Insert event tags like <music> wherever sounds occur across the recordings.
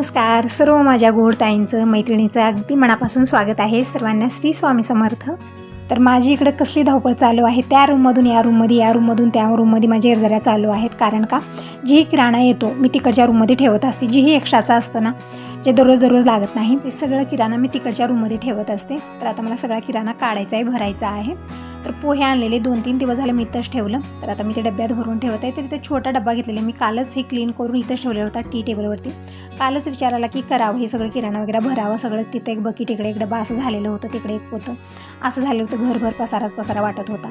नमस्कार. सर्व माझ्या गोड ताईंचं मैत्रिणीचं अगदी मनापासून स्वागत आहे सर्वांना श्री स्वामी समर्थ. तर माझी इकडं कसली धावपळ चालू आहे? त्या रूममधून या रूममध्ये या रूममधून त्या रूममध्ये माझ्या एरझऱ्या चालू आहेत. कारण का? जी किराणा येतो. मी तिकडच्या रूममध्ये ठेवत असते. जीही एक्स्ट्राचा असतं ना जे दररोज दररोज लागत नाही. ते सगळं किराणा मी तिकडच्या रूममध्ये ठेवत असते. तर आता मला सगळा किराणा काढायचा आहे भरायचा आहे. तर पोहे आणलेले दोन तीन दिवस झाले मी इथंच ठेवलं. तर आता मी ते डब्यात भरून ठेवत आहे. तर इथे छोटा डब्बा घेतलेला मी कालच हे क्लीन करून इथंच ठेवलेला होता टी टेबलवरती कालच विचारायला की करावं हे सगळं किराणा वगैरे भरावं सगळं. तिथे एक बकीट इकडे एक डबा असं झालेलं होतं तिकडे एक होतं. असं झालं होतं घरभर पसाराच पसारा वाटत होता.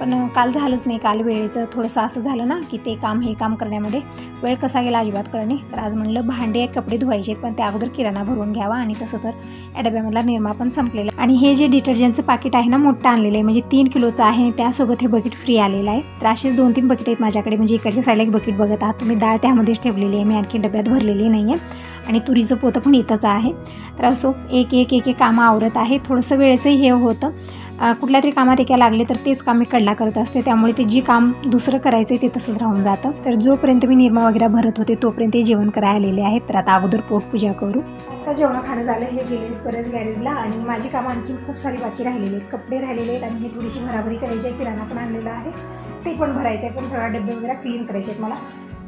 पण काल झालंच नाही. काल वेळेचं थोडंसं असं झालं ना की ते काम हे काम करण्यामध्ये वेळ कसा गेला अजिबात कळलं नाही. तर आज म्हणलं भांडे कपडे धुवायचे आहेत पण त्या अगोदर किराणा भरून घ्यावा. आणि तसं तर या डब्यामधला निरमा पण संपलेला. आणि हे जे डिटर्जंटचं पाकिट आहे ना मोठं आणलेलं आहे. म्हणजे तीन किलोचं आहे. आणि त्यासोबत हे बकेट फ्री आलेलं आहे. तर असेच दोन तीन बकेट आहेत माझ्याकडे. म्हणजे इकडच्या साईडला एक बकेट बघत आहात. तुम्ही डाळ त्यामध्येच ठेवलेली आहे. मी आणखी डब्यात भरलेली नाही आहे आणि तुरीचं पोतं पण इथंच आहे. तर असो एक एक एक एक कामं आवरत आहे. थोडंसं वेळेचंही हे होतं. कुठल्या तरी कामात एका लागले तर तेच काम मी कडला करत असते. त्यामुळे ते जी काम दुसरं करायचं आहे ते तसंच राहून जातं. तर जोपर्यंत मी निरमा वगैरे भरत होते तोपर्यंत ते जेवण करायला आलेले आहेत. तर आता अगोदर पोटपूजा करू. आता जेवण खाणं झालं हे गेले परत गॅरेजला आणि माझी कामं आणखी खूप सारी बाकी राहिलेली आहेत. कपडे राहिलेले आहेत आणि हे थोडीशी भराभरी करायची आहे. किराणा पण आणलेला आहे. ते पण भरायचं आहे. पण सगळा डबे वगैरे क्लीन करायचे आहेत मला.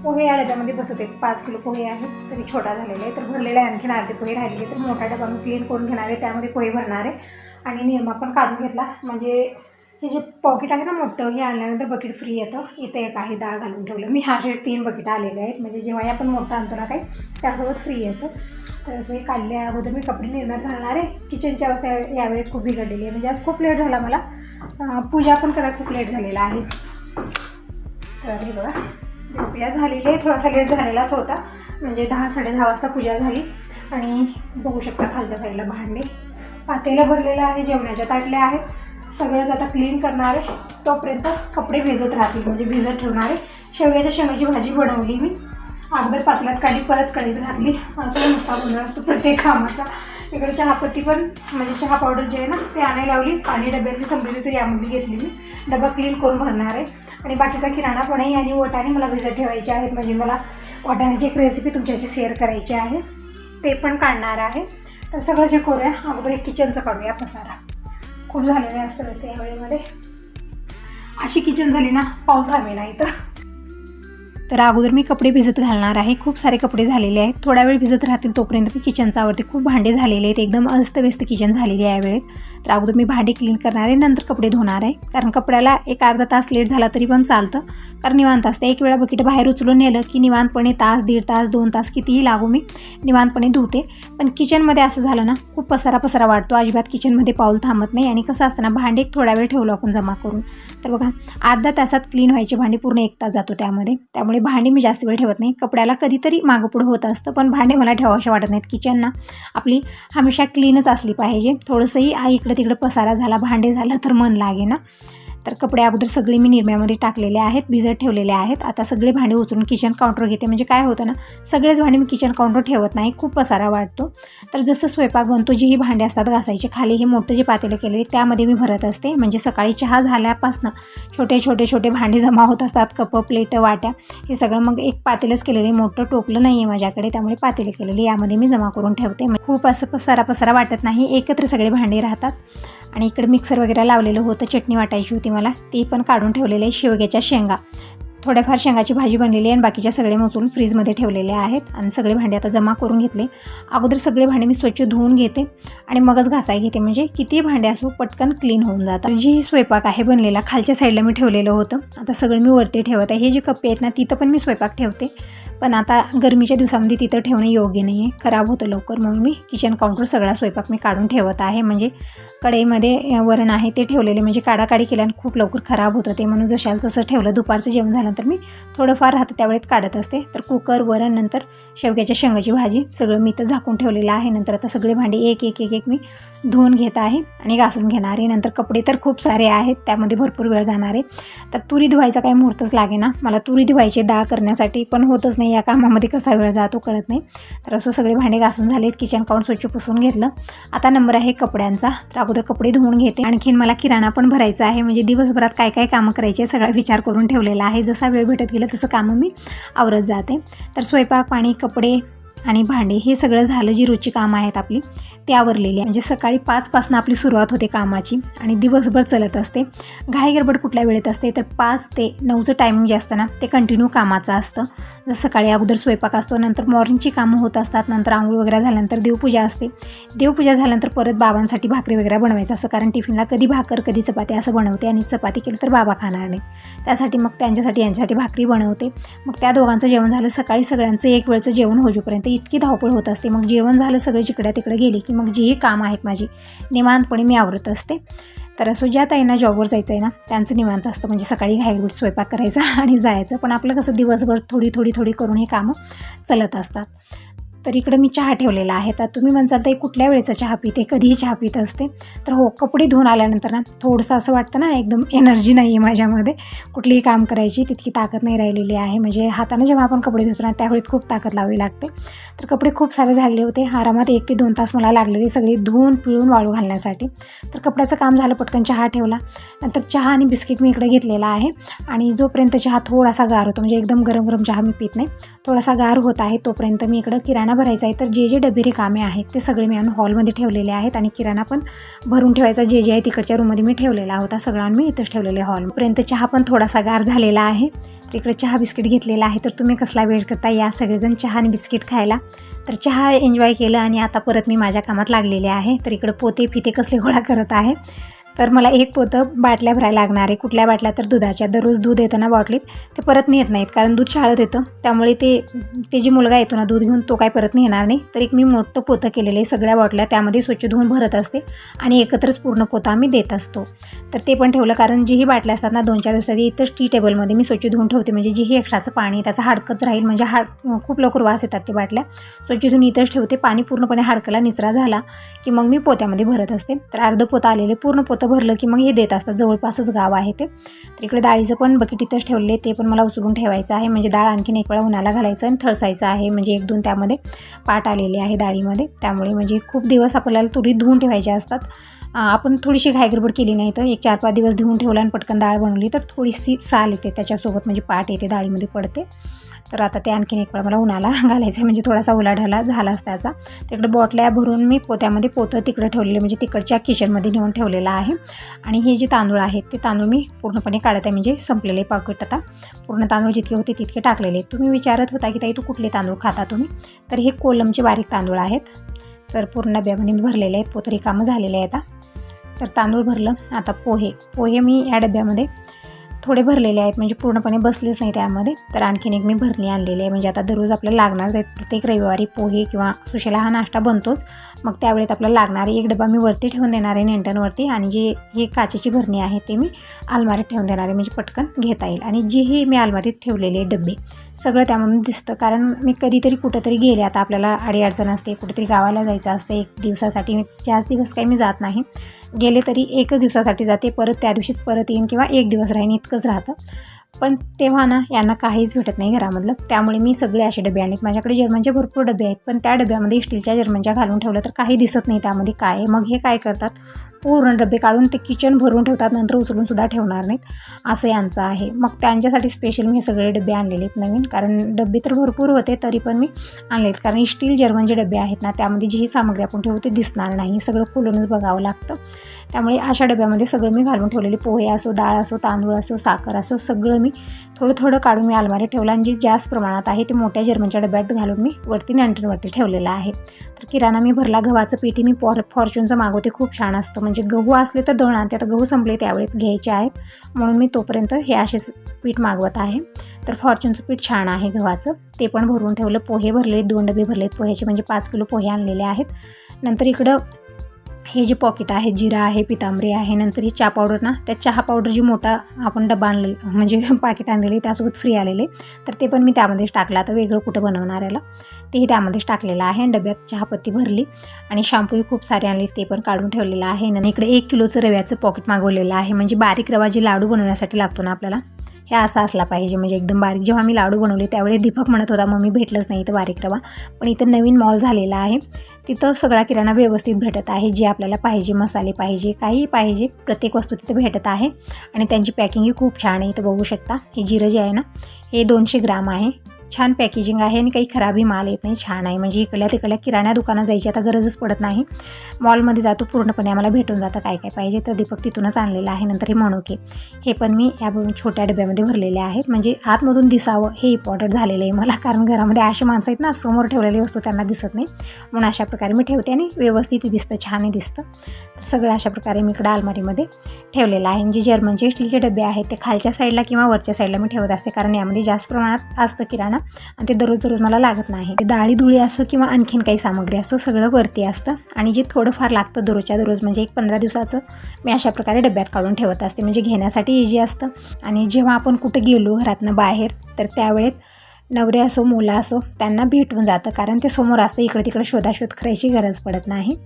पोहे या डब्यामध्ये बसत आहेत. पाच किलो पोहे आहेत तरी छोटा झालेला आहे. तर भरलेला आहे. आणखीन अर्धे पोहे राहिलेले तर मोठा डबा मी क्लीन करून घेणार आहे. त्यामध्ये पोहे भरणार आहे. आणि निरमा पण काढून घेतला. म्हणजे हे जे पॉकेट आहे ना मोठं हे आणल्यानंतर बकेट फ्री येतं. इथे एक आहे डाळ घालून ठेवलं. मी असे तीन बकेट आलेले आहेत. म्हणजे जेव्हा आपण मोठं आणतो ना काही त्यासोबत फ्री येतं. तर असं हे काढल्या अगोदर मी कपडे निर्म्यात घालणार आहे. किचनची अवस्था यावेळेत खूप बिघडलेली आहे. म्हणजे आज खूप लेट झाला मला. पूजा पण करायला खूप लेट झालेला आहे. तर हे बघा. पूजा झालेली आहे. थोडासा लेट झालेलाच होता. म्हणजे दहा साडेदहा वाजता पूजा झाली. आणि बघू शकता खालच्या साईडला भांडे. पातेला भरलेलं आहे जेवणाच्या ताटल्या आहेत. सगळंच आता क्लीन करणार आहे. तोपर्यंत कपडे भिजत राहतील म्हणजे भिजत ठेवणार आहे. शेवग्याच्या शेंगाची भाजी बनवली मी. अगोदर पातल्यात काढली परत कळीत घातली. असं मोठा गोंधळ असतो प्रत्येक कामाचा. इकडे चहापत्ती पण म्हणजे चहा पावडर जे आहे ना ते आणायला लावली. पाणी डब्यातली संपली तर यामध्ये घेतली मी. डबा क्लीन करून भरणार आहे. आणि बाकीचा किराणा पण आहे आणि वाटाणे मला भिजत ठेवायचे आहेत. म्हणजे मला वाटाण्याची एक रेसिपी तुमच्याशी शेअर करायची आहे. ते पण काढणार आहे. तर सगळं जे करूया अगोदर एक किचनचं काढूया पसारा. खूप झालेलं असतं वैसे या वेळेमध्ये. अशी किचन झाली ना पाऊल थांबेना इथं. तर अगोदर मी कपडे भिजत घालणार आहे. खूप सारे कपडे झालेले आहेत. थोडा वेळ भिजत राहतील तोपर्यंत मी किचनचा खूप भांडे झालेले आहेत. एकदम अस्तव्यस्त किचन झालेली आहे यावेळेत तर अगोदर मी भांडे क्लीन करणार आहे. नंतर कपडे धुणार आहे. कारण कपड्याला एक अर्धा तास लेट झाला तरी पण चालतं. कारण निवांत असते. एक वेळा बकेट बाहेर उचलून नेलं की निवांतपणे तास दीड तास दोन तास कितीही लागू मी निवांतपणे धुते. पण किचनमध्ये असं झालं ना खूप पसारा पसारा वाटतो अजिबात किचनमध्ये पाऊल थांबत नाही आणि कसं असतं ना भांडे एक थोडा वेळ ठेवलो आपण जमा करून. तर बघा अर्धा तासात क्लीन व्हायची भांडे पूर्ण एक तास जातो त्यामध्ये. त्यामुळे भांडी मी जास्त वेळ ठेवत नाही. कपड्याला कधीतरी मागं पुढं होत असतं पण भांडे मला ठेवावशे वाटत नाहीत. किचन ना आपली हमेशा क्लीनच असली पाहिजे. थोडंसंही आई इकडं तिकडं पसारा झाला भांडे झालं तर मन लागे ना तर कपडे अगोदर सगळे मी निरम्यामध्ये टाकलेले आहेत भिजत ठेवलेले आहेत. आता सगळे भांडे उचलून किचन काउंटर घेते. म्हणजे काय होतं ना सगळेच भांडे मी किचन काउंटर ठेवत नाही. खूप पसारा वाटतो तर जसं स्वयंपाक बनतो जेही भांडे असतात घासायचे खाली हे मोठं जे पातेलं केलेले त्यामध्ये मी भरत असते. म्हणजे सकाळी चहा झाल्यापासनं छोटे छोटे छोटे भांडे जमा होत असतात. कपं प्लेट वाट्या हे सगळं मग एक पातेलंच केलेले मोठं टोपलं नाही आहे माझ्याकडे त्यामुळे पातेले केलेले यामध्ये मी जमा करून ठेवते. म्हणजे खूप असं पसारा पसारा वाटत नाही. एकत्र सगळे भांडे राहतात. आणि इकडे मिक्सर वगैरे लावलेलं होतं. चटणी वाटायची होती मला ती पण काढून ठेवलेले आहे शेवग्याच्या शेंगा. थोड्याफार शेंगाची भाजी बनलेली आहे आणि बाकीच्या सगळे मोजून फ्रीजमध्ये ठेवलेले आहेत आणि सगळे भांडे आता जमा करून घेतले. अगोदर सगळे भांडे मी स्वच्छ धुवून घेते आणि मगच घासाय घेते. म्हणजे किती भांडे असो पटकन क्लीन होऊन जातात. जी स्वयंपाक आहे बनलेला खालच्या साईडला मी ठेवलेलं होतं. आता सगळं मी वरती ठेवत आहे. हे जे कप्पे आहेत ना तिथं पण मी स्वयंपाक ठेवते. पण आता गरमीच्या दिवसामध्ये तिथं ठेवणं योग्य नाही आहे. खराब होतं लवकर. म्हणून मी किचन काउंटर सगळा स्वयंपाक मी काढून ठेवत आहे. म्हणजे कढईमध्ये वरण आहे ते ठेवलेले. म्हणजे काढाकाढी केल्याने खूप लवकर खराब होतं ते. म्हणून जशाल तसं ठेवलं. दुपारचं जेवण झाल्यानंतर मी थोडंफार राहतं त्यावेळेत काढत असते. तर कुकर वरण नंतर शेवग्याच्या शेंगाची भाजी सगळं मी तर झाकून ठेवलेलं आहे. नंतर आता सगळे भांडे एक एक एक एक मी धुवून घेत आहे आणि घासून घेणार आहे. नंतर कपडे तर खूप सारे आहेत. त्यामध्ये भरपूर वेळ जाणार आहे. तर तुरी धुवायचा काही मुहूर्तच लागे ना मला तुरी धुवायची डाळ करण्यासाठी पण होतच नाही. या कामामध्ये कसा वेळ जातो कळत नाही. तर असं सगळे भांडे घासून झालेत किचन काउंट स्वच्छ पुसून घेतलं. आता नंबर आहे कपड्यांचा. तर अगोदर कपडे धुवून घेते. आणखीन मला किराणा पण भरायचा आहे. म्हणजे दिवसभरात काय काय कामं करायचे सगळा विचार करून ठेवलेला आहे. जसा वेळ भेटत गेला तसं कामं मी आवरत जाते. तर स्वयंपाक पाणी कपडे आणि भांडे हे सगळं झालं जी रोजची कामं आहेत आपली ते आवरलेली. आहे म्हणजे सकाळी पाचपासून आपली सुरुवात होते कामाची आणि दिवसभर चलत असते. घाई गडबड कुठल्या वेळेत असते तर पाच ते नऊचं टायमिंग जे असतं ना ते कंटिन्यू कामाचं असतं. जसं सकाळी अगोदर स्वयंपाक असतो नंतर मॉर्निंगची कामं होत असतात नंतर आंघोळ वगैरे झाल्यानंतर देवपूजा असते. देवपूजा झाल्यानंतर परत बाबांसाठी भाकरी वगैरे बनवायचं असं कारण टिफिनला कधी भाकर कधी चपाती असं बनवते आणि चपाती केली तर बाबा खाणार नाही. त्यासाठी मग त्यांच्यासाठी यांच्यासाठी भाकरी बनवते. मग त्या दोघांचं जेवण झालं सकाळी सगळ्यांचं एक वेळचं जेवण होजोपर्यंत. इतकी धावपळ होत असते. मग जेवण झालं सगळे जिकडे तिकडे गेले की मग जीही काम आहेत माझी निवांतपणे मी आवरत असते. तर असं ज्या ताईंना जॉबवर जायचं आहे ना त्यांचं निवांत असतं. म्हणजे सकाळी घाईगुट स्वयंपाक करायचा <laughs> आणि जायचं. पण आपलं कसं दिवसभर थोडी थोडी थोडी करून हे कामं चालत असतात. तर इकडं मी चहा ठेवलेला आहे. तर तुम्ही म्हणसाल तर कुठल्या वेळेचा चहा पिते? कधीही चहा पित असते. तर हो कपडे धुवून आल्यानंतर ना थोडंसं असं वाटतं ना एकदम एनर्जी नाही आहे माझ्यामध्ये. कुठलीही काम करायची तितकी ताकद नाही राहिलेली आहे. म्हणजे हाताने जेव्हा आपण कपडे धुतो ना त्यावेळी खूप ताकद लावावी लागते. तर कपडे खूप सारे झालेले होते. आरामात एक ते दोन तास मला लागलेले सगळे धुवून पिळून वाळू घालण्यासाठी. तर कपड्याचं काम झालं पटकन चहा ठेवला. नंतर चहा आणि बिस्किट मी इकडे घेतलेला आहे. आणि जोपर्यंत चहा थोडासा गार होतो म्हणजे एकदम गरम गरम चहा मी पित नाही थोडासा गार होत आहे तोपर्यंत मी इकडं किराणा भरायचा आहे तर जे जे डबे रिकामे आहेत ते सगळे मी आणून हॉलमध्ये ठेवलेले आहेत आणि किराणा पण भरून ठेवायचा जे जे आहे तिकडच्या रूममध्ये मी ठेवलेला होता सगळा मी इथंच ठेवलेले हॉलपर्यंत चहा पण थोडासा गार झालेला आहे. तर इकडे चहा बिस्किट घेतलेला आहे तर तुम्ही कसला वेळ करता या सगळेजण चहा आणि बिस्किट खायला. तर चहा एन्जॉय केलं आणि आता परत मी माझ्या कामात लागलेले आहे. तर इकडं पोते फिते कसले गोळा करत आहे. तर मला एक पोतं बाटल्या भरायला लागणार आहे. कुठल्या बाटल्या? तर दुधाच्या. दररोज दूध येतं ना बॉटलीत. ते परत नेत नाहीत कारण दूध शाळत येतं. त्यामुळे ते ते जे मुलगा येतो ना दूध घेऊन तो काय परत नेणार नाही. तर एक मी मोठं पोतं केलेलं आहे सगळ्या बॉटल्या. त्यामध्ये स्वच्छ धुवून भरत असते आणि एकत्रच पूर्ण पोतं आम्ही देत असतो. तर ते पण ठेवलं कारण जी ही बाटल्या असतात ना दोन चार दिवसात इथंच टी टेबलमध्ये मी स्वच्छ धुवून ठेवते. म्हणजे जी ही एक्स्ट्राचं पाणी त्याचं हाडकत राहील. म्हणजे हाड खूप लवकर वास येतात ते बाटल्या. स्वच्छ धुवून इथंच ठेवते. पाणी पूर्णपणे हाडकाला निचरा झाला की मग मी पोत्यामध्ये भरत असते. तर अर्ध पोतं आलेले पूर्ण पोतं भरलं की मग हे देत असतात. जवळपासच गाव आहे ते. तर इकडे डाळीचं पण बकेट इथंच ठेवले ते पण मला उचलून ठेवायचं आहे. म्हणजे डाळ आणखीन एक वेळा उन्हाला घालायचं आणि थळसायचं आहे. म्हणजे एक दोन त्यामध्ये पाट आलेले आहे डाळीमध्ये. त्यामुळे म्हणजे खूप दिवस आपल्याला तुरी धुवून ठेवायच्या असतात. आपण थोडीशी घायगडबड केली नाही तर एक चार पाच दिवस धुवून ठेवला आणि पटकन डाळ बनवली तर थोडीशी साल येते त्याच्यासोबत. म्हणजे पाट येते डाळीमध्ये पडते. तर आता ते आणखीन एक वेळ मला उन्हाला <laughs> घालायचं आहे म्हणजे थोडासा उलाढाला झालाच त्याचा तिकडे बॉटल्या भरून मी पोत्यामध्ये पोतं तिकडे ठेवलेलं म्हणजे तिकडच्या किचनमध्ये नेऊन ठेवलेलं आहे. आणि हे जे तांदूळ आहेत ते तांदूळ मी पूर्णपणे काढत आहे. म्हणजे संपलेले पाकिट आता. पूर्ण तांदूळ जितके होते तितके टाकलेले. तुम्ही विचारत होता की ताई तू कुठले तांदूळ खाता तुम्ही? तर हे कोलमचे बारीक तांदूळ आहेत. तर पूर्ण डब्यामध्ये मी भरलेले आहेत. पोतरी कामं झालेले आहेत आता. तर तांदूळ भरलं. आता पोहे. पोहे मी या डब्यामध्ये थोडे भरलेले आहेत म्हणजे पूर्णपणे बसलेच नाही त्यामध्ये. तर आणखीन एक मी भरणी आणलेली आहे म्हणजे आता दररोज आपल्याला लागणार आहेत. प्रत्येक रविवारी पोहे किंवा सुशेला हा नाश्ता बनतोच. मग त्यावेळेत आपल्याला लागणारे एक डबा मी वरती ठेवून देणार आहे नेंटनवरती. आणि जी हे काचेची भरणी आहे ते मी अलमारीत ठेवून देणार आहे म्हणजे पटकन घेता येईल. आणि जी ही मी अलमारीत ठेवलेले आहे डबे सगळं त्यामधून दिसतं. कारण मी कधीतरी कुठंतरी गेले. आता आपल्याला अडीअडचण असते कुठेतरी गावाला जायचं असतं एक दिवसासाठी. मी जास्त दिवस काही मी जात नाही. गेले तरी एकच दिवसासाठी जाते. परत त्या दिवशीच परत येईन किंवा एक दिवस राहीन इतकंच राहतं. पण तेव्हा ना यांना काहीच भेटत नाही घरामधलं. त्यामुळे मी सगळे असे डबे आणलेत. माझ्याकडे जर्मनचे भरपूर डबे आहेत. पण त्या डब्यामध्ये स्टीलच्या जर्मनच्या घालून ठेवलं तर काही दिसत नाही त्यामध्ये काय आहे. मग हे काय करतात? पूर्ण डबे काढून ते किचन भरून ठेवतात नंतर उचलून सुद्धा ठेवणार नाहीत. असं यांचं आहे. मग त्यांच्यासाठी स्पेशल मी हे सगळे डबे आणलेले आहेत नवीन. कारण डबे तर भरपूर होते तरी पण मी आणले आहेत. कारण स्टील जर्मनचे डबे आहेत ना त्यामध्ये जी ही सामग्री आपण ठेवू ते दिसणार नाही. सगळं खोलूनच बघावं लागतं. त्यामुळे अशा डब्यामध्ये सगळं मी घालून ठेवलेले. पोहे असो डाळ असो तांदूळ असो साखर असो सगळं मी थोडं थोडं काढून मी अलमारीत ठेवलं. आणि जे जास्त प्रमाणात आहे ते मोठ्या जर्मनच्या डब्यात घालून मी वरती नंटनवरती ठेवलेलं आहे. तर किराणा मी भरला. गव्हाचं पीठी मी फॉर फॉर्च्यूनचं मागवते. खूप छान असतं. म्हणजे गहू असले तर दळणार आणते आता गहू संपले त्यावेळेत घ्यायचे आहेत. म्हणून मी तोपर्यंत हे असेच पीठ मागवत आहे. तर फॉर्च्यूनचं पीठ छान आहे गव्हाचं. ते पण भरून ठेवलं. पोहे भरले दोन डबे भरलेत पोह्याचे म्हणजे पाच किलो पोहे आणलेले आहेत. नंतर इकडं हे जे पॉकेट आहे जिरा आहे पितांबरी आहे नंतर ही चहा पावडर ना त्या चहा पावडर जी मोठा आपण डबा आणले म्हणजे <laughs> पाकिट आणलेले त्यासोबत फ्री आलेले तर ते पण मी त्यामध्येच टाकलं. आता वेगळं कुठं बनवणाऱ्याला तेही त्यामध्येच टाकलेलं आहे आणि डब्यात चहापत्ती भरली. आणि शॅम्पूही खूप सारे आणले ते पण काढून ठेवलेलं आहे. आणि इकडे एक किलोचं रव्याचं पॉकेट मागवलेलं आहे. म्हणजे बारीक रवा जे लाडू बनवण्यासाठी लागतो ना आपल्याला हे असा असला पाहिजे. म्हणजे एकदम बारीक जेव्हा मी लाडू बनवले त्यावेळी दीपक म्हणत होता मम्मी भेटलंच नाही इथं बारीक रवा. पण इथं नवीन मॉल झालेला आहे. तिथं सगळा किराणा व्यवस्थित भेटत आहे. जे आपल्याला पाहिजे मसाले पाहिजे काही पाहिजे प्रत्येक वस्तू तिथे भेटत आहे. आणि त्यांची पॅकिंगही खूप छान आहे. इथं बघू शकता हे जिरं जे आहे ना हे दोनशे ग्राम आहे. छान पॅकेजिंग आहे आणि काही खराबही माल येत नाही छान आहे. म्हणजे इकडल्या तिकडल्या किराणा दुकानात जायची आता गरजच पडत नाही. मॉलमध्ये जातो पूर्णपणे आम्हाला भेटून जातं काय काय पाहिजे. तर दीपक तिथूनच आणलेलं आहे नंतर हे मणुके हे पण मी या छोट्या डब्यामध्ये भरलेले आहेत. म्हणजे आतमधून दिसावं हे इम्पॉर्टंट झालेलं आहे मला. कारण घरामध्ये अशी माणसं आहेत ना समोर ठेवलेली वस्तू त्यांना दिसत नाही. म्हणून अशा प्रकारे मी ठेवते आणि व्यवस्थित दिसतं छानही दिसतं. तर सगळं अशा प्रकारे मी इकडं अलमारीमध्ये ठेवलेलं आहे. जे जर्मनचे स्टीलचे डबे आहेत ते खालच्या साईडला किंवा वरच्या साईडला मी ठेवत असते. कारण यामध्ये जास्त प्रमाणात असतं किराणा. आणि ते दररोज दररोज मला लागत नाही. डाळी दुळी असो किंवा आणखीन काही सामग्री असो सगळं वरती असतं. आणि जे थोडंफार लागतं दररोजच्या दररोज म्हणजे एक पंधरा दिवसाचं मी अशा प्रकारे डब्यात काढून ठेवत असते. म्हणजे घेण्यासाठी इझी असतं. आणि जेव्हा आपण कुठं गेलो घरातनं बाहेर तर त्यावेळेत नवरे असो मुलं असो त्यांना भेटून जातं. कारण ते समोर असतं इकडे तिकडे शोधाशोध करायची गरज पडत नाही.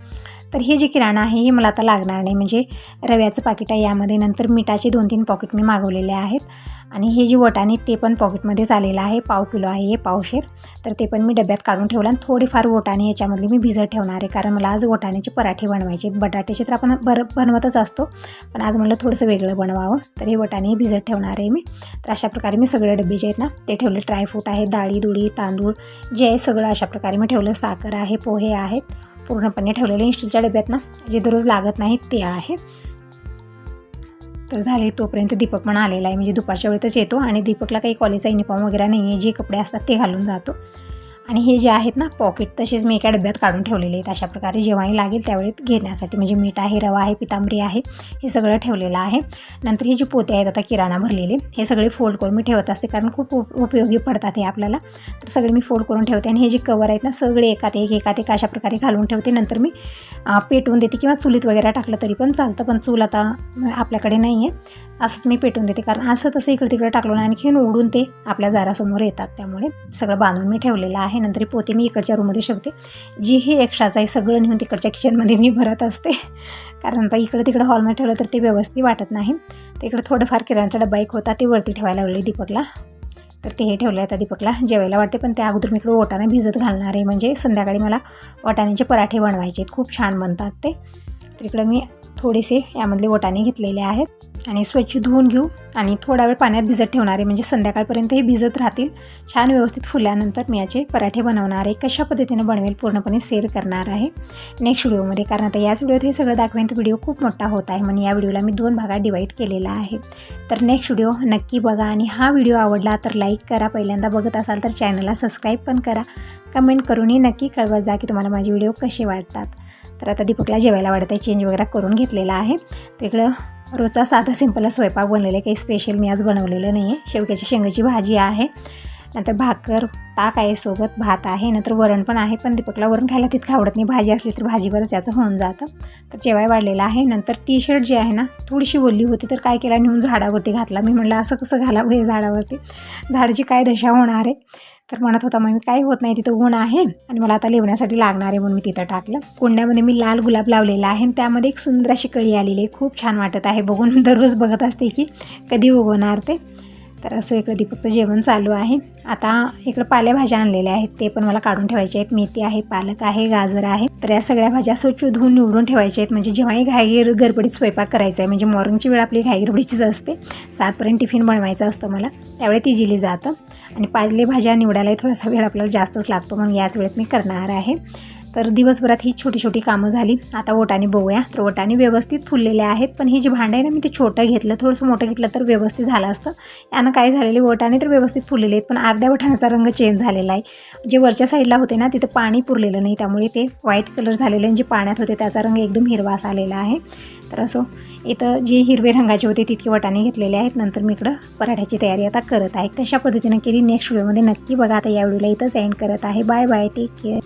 तर हे जे किराणा आहे हे मला आता लागणार नाही. म्हणजे रव्याचं पाकिट आहे यामध्ये नंतर मिठाचे दोन तीन पॉकेट मी मागवलेले आहेत. आणि हे जे वटाणे ते पण पॉकेटमध्येच आलेलं आहे. पाव किलो आहे हे पावशेर तर ते पण मी डब्यात काढून ठेवलं आणि थोडीफार वटाणे याच्यामधले मी भिजत ठेवणार आहे. कारण मला आज वटाण्याचे पराठे बनवायचे आहेत. बटाट्याचे तर आपण बर बनवतच असतो. पण आज म्हणलं थोडंसं वेगळं बनवावं. तर हे वटाणे भिजत ठेवणार आहे मी. तर अशा प्रकारे मी सगळे डबे जे आहेत ना ते ठेवले. ड्रायफ्रूट आहे डाळी दुळी तांदूळ जे आहे सगळं अशा प्रकारे मी ठेवलं. साखर आहे पोहे आहेत. पूर्णपणे ठेवलेले. स्टीलच्या डब्यात ना जे दररोज लागत नाहीत ते आहे. तर झाले तोपर्यंत दीपक पण आलेला आहे. म्हणजे दुपारच्या वेळेतच येतो आणि दीपकला काही कॉलेजचा युनिफॉर्म वगैरे नाही आहे जे कपडे असतात ते घालून जातो. आणि हे जे आहेत ना पॉकेट तसेच मी एका डब्यात काढून ठेवलेले आहेत. अशा प्रकारे जेव्हाही लागेल त्यावेळेत घेण्यासाठी. म्हणजे मीठ आहे रवा आहे पितांबरी आहे हे सगळं ठेवलेलं आहे. नंतर हे जे पोते आहेत आता किराणा भरलेले हे सगळे फोल्ड करून मी ठेवत असते कारण खूप उप उपयोगी पडतात हे आपल्याला. तर सगळे मी फोल्ड करून ठेवते आणि हे जे कवर आहेत ना सगळे एकात एक एकात एक अशा प्रकारे घालून ठेवते. नंतर मी पेटवून देते किंवा चुलीत वगैरे टाकलं तरी पण चालतं पण चूल आता आपल्याकडे नाही आहे असंच मी पेटवून देते. कारण असं तसं इकडे तिकडे टाकलं आणि आणखीन उडून ते आपल्या दारासमोर येतात. त्यामुळे सगळं बांधून मी ठेवलेलं आहे. नंतर पोते मी इकडच्या रूममध्ये शेवते जी हे एक्स्ट्राचं आहे सगळं नेऊन तिकडच्या किचनमध्ये मी भरत असते. कारण आता इकडं तिकडं हॉलमध्ये ठेवलं तर ते व्यवस्थित वाटत नाही. तर इकडं थोडंफार किराणचा डब्बा एक होता. ते वरती ठेवायला लागले दीपकला. तर ते हे ठेवलं आहे आता दीपकला. जेवायला वाटते पण त्या अगोदर मी इकडं ओटाने भिजत घालणार आहे. म्हणजे संध्याकाळी मला वाटाण्याचे पराठे बनवायचे आहेत. खूप छान बनतात ते. तर इकडं मी थोडेसे यामधले वटाणे घेतलेले आहेत. आणि स्वच्छ धुवून घेऊ आणि थोडा वेळ पाण्यात भिजत ठेवणार आहे म्हणजे संध्याकाळपर्यंत हे भिजत राहतील. छान व्यवस्थित फुल्यानंतर मी याचे पराठे बनवणार आहे. कशा पद्धतीने बनवेल पूर्णपणे शेअर करणार आहे. नेक्स्ट व्हिडिओमध्ये कारण आता याच व्हिडिओत हे सगळं दाखवेन तर व्हिडिओ खूप मोठा होत आहे. म्हणून या व्हिडिओला मी दोन भागात डिवाईड केलेला आहे. तर नेक्स्ट व्हिडिओ नक्की बघा. आणि हा व्हिडिओ आवडला तर लाईक करा. पहिल्यांदा बघत असाल तर चॅनलला सबस्क्राईब पण करा. कमेंट करूनही नक्की कळवत जा की तुम्हाला माझे व्हिडिओ कसे वाटतात. तर आता दीपकला जेवायला वाढत आहे चेंज वगैरे करून घेतलेला आहे. तर इकडं रोजचा साधा सिंपल स्वयंपाक बनलेला आहे. काही स्पेशल मी आज बनवलेलं नाही आहे शेवग्याची शेंगाची भाजी आहे. नंतर भाकर ताक आहे सोबत भात आहे. नंतर वरण पण आहे. पण दीपकला वरण खायला तितकं आवडत नाही. भाजी असली तर भाजीवरच याचं होऊन जातं. तर जेवाय वाढलेलं आहे. नंतर टी शर्ट जे आहे ना थोडीशी बोलली होती तर काय केला? नेऊन झाडावरती घातला. मी म्हटलं असं कसं घालावं हे झाडावरती? झाडाची काय दशा होणार आहे? तर म्हणत होता मग मी काही होत नाही तिथं ऊन आहे आणि मला आता लिवण्यासाठी लागणार आहे म्हणून मी तिथं टाकलं. कुंड्यामध्ये मी लाल गुलाब लावलेला आहे आणि त्यामध्ये एक सुंदर अशी कळी आलेली आहे. खूप छान वाटत आहे. बघून दररोज बघत असते की कधी उगवणार ते. तर असं इकडं दीपकचं जेवण चालू आहे. आता इकडं पालेभाज्या आणलेल्या आहेत. ते पण मला काढून ठेवायचे आहेत. मेथी आहे पालक आहे गाजर आहे. तर या सगळ्या भाज्या स्वच्छ धुवून निवडून ठेवायच्या आहेत. म्हणजे जेव्हाही घाईगीर गडबडीत स्वयंपाक करायचा आहे. म्हणजे मॉर्निंगची वेळ आपली घाईगडबडीचीच असते. सातपर्यंत टिफिन बनवायचं असतं मला. त्यावेळी ती जिली जातं. आणि पालेभाज्या निवडायलाही थोडासा वेळ आपल्याला जास्तच लागतो म्हणून याच वेळेत मी करणार आहे. तर दिवसभरात ही छोटी छोटी कामं झाली. आता ओटाने बघूया तर ओटाने व्यवस्थित फुललेले आहेत पण हे जे भांडं आहे ना मी ते छोटं घेतलं. थोडंसं मोठं घेतलं तर व्यवस्थित झालं असतं. यानं काय झालेले वटाने तर व्यवस्थित फुललेले आहेत पण अर्ध्या वटाण्याचा रंग चेंज झालेला आहे. जे वरच्या साईडला होते ना तिथं पाणी पुरलेलं नाही. त्यामुळे ते व्हाईट कलर झालेले आणि जे पाण्यात होते त्याचा रंग एकदम हिरवास आलेला आहे. तर असो इथं जे हिरवे रंगाचे होते तितके वटाने घेतलेले आहेत. नंतर मी इकडं पराठ्याची तयारी आता करत आहे. कशा पद्धतीनं केली? नेक्स्ट व्हिडिओमध्ये नक्की बघा. आता या व्हिडिओला इथंच एंड करत आहे. Bye bye take care